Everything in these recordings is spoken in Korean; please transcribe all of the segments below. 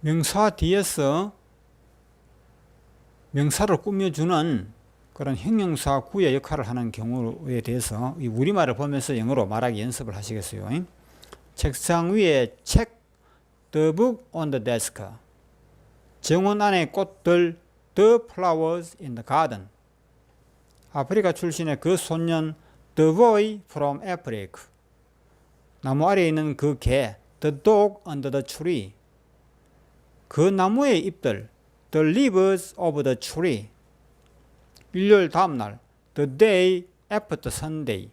명사 뒤에서 명사를 꾸며주는 그런 형용사 구의 역할을 하는 경우에 대해서 이 우리말을 보면서 영어로 말하기 연습을 하시겠어요. 책상 위에 책, the book on the desk. 정원 안에 꽃들, the flowers in the garden. 아프리카 출신의 그 소년, the boy from Africa. 나무 아래에 있는 그 개, the dog under the tree. 그 나무의 잎들, the leaves of the tree. 일요일 다음 날, the day after Sunday.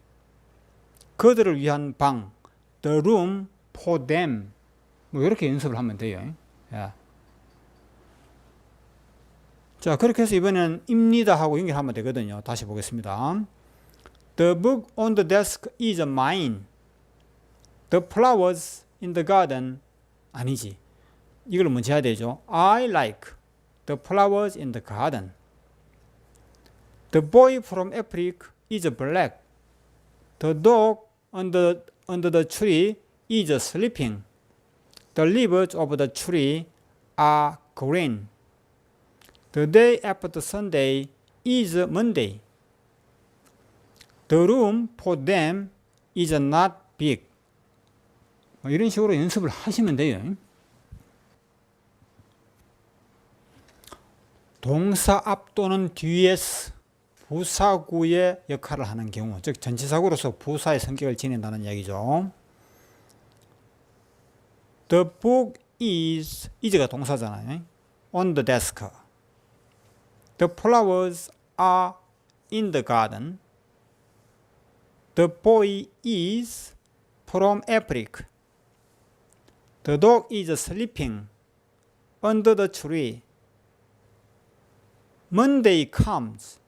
그들을 위한 방, the room for them. 뭐 이렇게 연습을 하면 돼요. 야. 자, 그렇게 해서 이번에는 입니다 하고 연결하면 되거든요. 다시 보겠습니다. The book on the desk is mine. The flowers in the garden 아니지. 이걸 먼저 해야 되죠. I like the flowers in the garden. The boy from Africa is black. The dog under, under the tree is sleeping. The leaves of the tree are green. The day after Sunday is Monday. The room for them is not big. 뭐 이런 식으로 연습을 하시면 돼요. 동사 앞 또는 뒤에서 부사구의 역할을 하는 경우, 즉 전치사구로서 부사의 성격을 지닌다는 이야기죠. The book is is가 동사잖아요. On the desk. The flowers are in the garden. The boy is from Africa. The dog is sleeping under the tree. Monday comes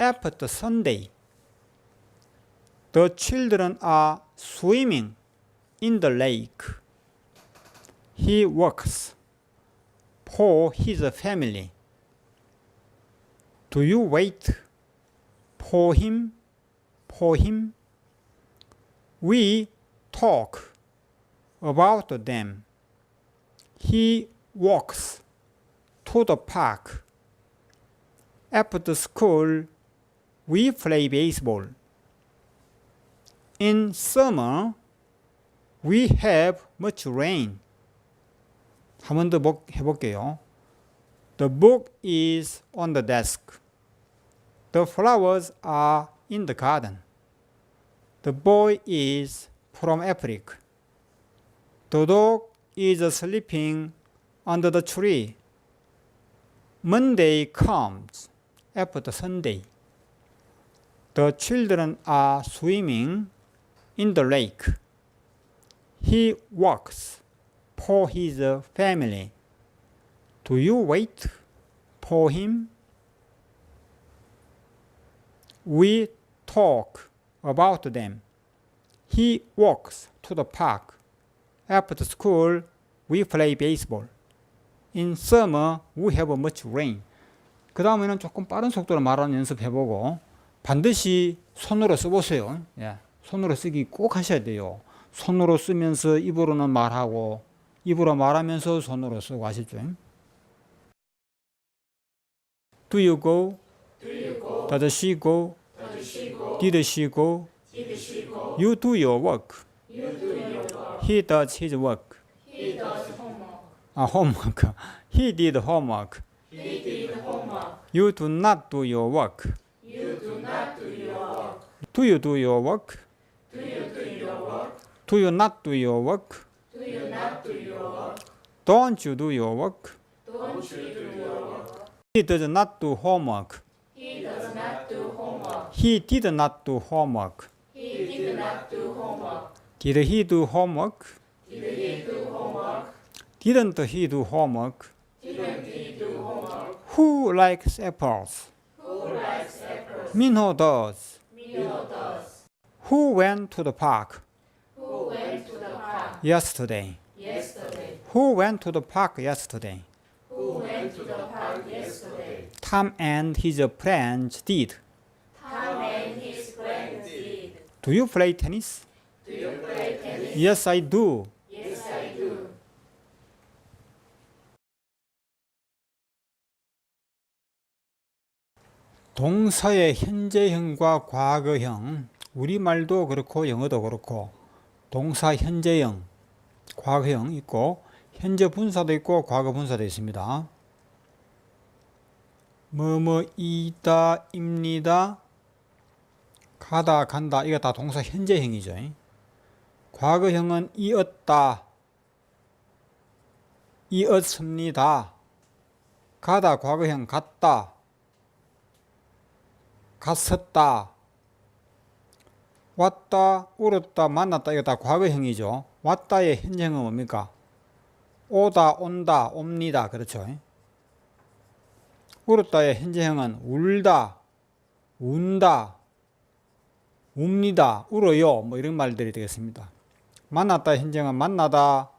after Sunday. The children are swimming in the lake. He works for his family. Do you wait for him? For him? We talk about them. He walks to the park. After school, we play baseball. In summer, we have much rain. 한 번 더 해볼게요. The book is on the desk. The flowers are in the garden. The boy is from Africa. The dog is sleeping under the tree. Monday comes after Sunday. The children are swimming in the lake. He works for his family. Do you wait for him? We talk about them. He walks to the park. After school, we play baseball. In summer, we have much rain. 그 다음에는 조금 빠른 속도로 말하는 연습해보고 반드시 손으로 써보세요. 예, 손으로 쓰기 꼭 하셔야 돼요. 손으로 쓰면서 입으로는 말하고 입으로 말하면서 손으로 쓰고 아시죠? Do you go? Do you go? Does she go? Does she go? Did she go? Did she go? You do your work. You do your work. He does his work. He does homework. 아, homework. He did homework. You do not do your work. You do not do your work. Do you do your work? Do you do your work? Do you not do your work? Do you not do your work? Don't you do your work? Don't you do your work? He does not do homework. He does not do homework. He did not do homework. He did not do homework. Did he do homework? Did he do homework? Didn't he do homework? Didn't he do homework? Who likes apples? Who likes apples? Minho does. Milo does. Who went to the park Who went to the park yesterday? yesterday? Who went to the park yesterday? Who went to the park yesterday? Tom and his friends did. Tom and his friends did. Do you play tennis? Do you play tennis? Yes, I do. Yes, I do. 동사의 현재형과 과거형, 우리말도 그렇고 영어도 그렇고 동사 현재형, 과거형 있고 현재 분사도 있고 과거 분사도 있습니다. 뭐뭐이다, 입니다, 가다, 간다 이거 다 동사 현재형이죠. 과거형은 이었다, 이었습니다. 가다 과거형 갔다, 갔었다, 왔다, 울었다, 만났다 이거 다 과거형이죠. 왔다의 현재형은 뭡니까? 오다, 온다, 옵니다. 그렇죠. 울었다의 현재형은 울다, 운다, 웁니다, 울어요. 뭐 이런 말들이 되겠습니다. 만났다 현재형은 만나다,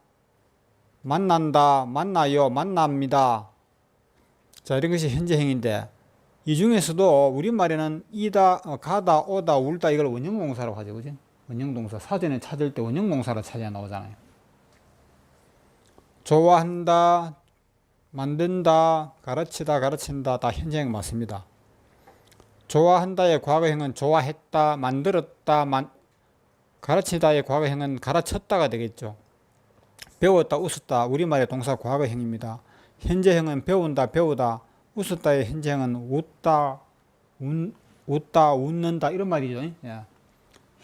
만난다, 만나요, 만납니다. 자, 이런 것이 현재형인데 이 중에서도 우리말에는 이다, 어, 가다, 오다, 울다 이걸 원형동사로 하죠. 그지? 원형동사. 사전에 찾을 때 원형동사로 찾아 나오잖아요. 좋아한다, 만든다, 가르치다, 가르친다 다 현재형 맞습니다. 좋아한다의 과거형은 좋아했다, 만들었다, 만, 가르치다의 과거형은 가르쳤다가 되겠죠. 배웠다, 웃었다 우리말의 동사 과거형입니다. 현재형은 배운다, 배우다, 웃었다의 현재형은 웃다, 운, 웃다, 웃는다 이런 말이죠. 예.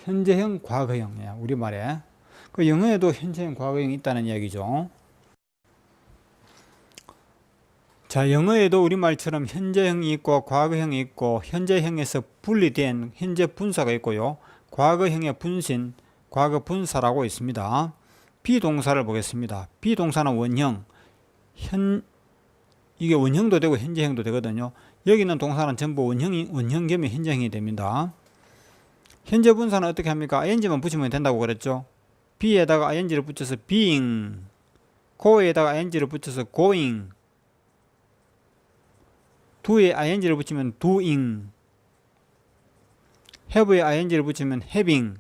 현재형, 과거형 예, 우리말에 그 영어에도 현재형, 과거형이 있다는 이야기죠. 자, 영어에도 우리말처럼 현재형이 있고 과거형이 있고 현재형에서 분리된 현재 분사가 있고요. 과거형의 분신, 과거 분사라고 있습니다. 비동사를 보겠습니다. 비동사는 원형, 현 이게 원형도 되고 현재형도 되거든요. 여기 있는 동사는 전부 원형이 원형 겸 현재형이 됩니다. 현재 분사는 어떻게 합니까? ing만 붙이면 된다고 그랬죠. be에다가 ing를 붙여서 being, go에다가 ing를 붙여서 going, do에 ing를 붙이면 doing, have에 ing를 붙이면 having,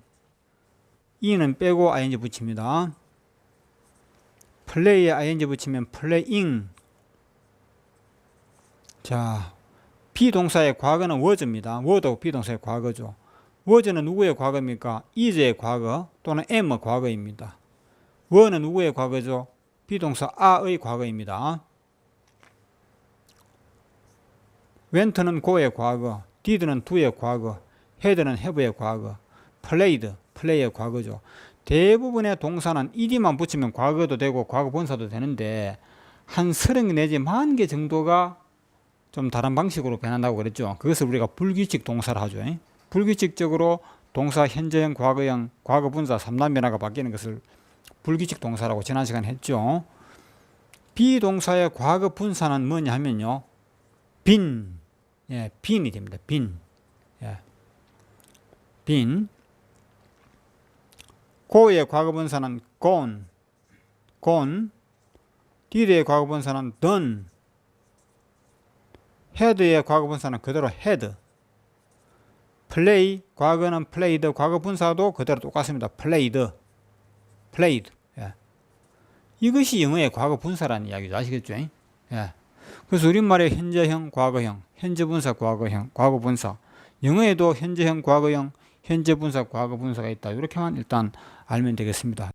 e는 빼고 ing 붙입니다. play에 ing 붙이면 playing. 자, 비동사의 과거는 was입니다. was도 비동사의 과거죠. was는 누구의 과거입니까? is의 과거 또는 am의 과거입니다. were는 누구의 과거죠? 비동사 are의 과거입니다. went는 go의 과거, did는 do의 과거, had는 have의 과거, played, play의 과거죠. 대부분의 동사는 ed만 붙이면 과거도 되고 과거 본사도 되는데 한 서른 개 내지 만 개 정도가 좀 다른 방식으로 변한다고 그랬죠. 그것을 우리가 불규칙 동사를 하죠. 불규칙적으로 동사 현재형, 과거형, 과거 분사 3단 변화가 바뀌는 것을 불규칙 동사라고 지난 시간에 했죠. 비동사의 과거 분사는 뭐냐 하면요. 빈, 예, 빈이 됩니다. 빈, 예, 빈. 고의 과거 분사는 gone, gone. did의 과거 분사는 done. Had의 과거 분사는 그대로 had. play 과거는 played 과거 분사도 그대로 똑같습니다. played, played. 예. 이것이 영어의 과거 분사라는 이야기죠. 아시겠죠? 예. 그래서 우리말의 현재형, 과거형, 현재 분사, 과거형, 과거 분사. 영어에도 현재형, 과거형, 현재 분사, 과거 분사가 있다. 이렇게만 일단 알면 되겠습니다.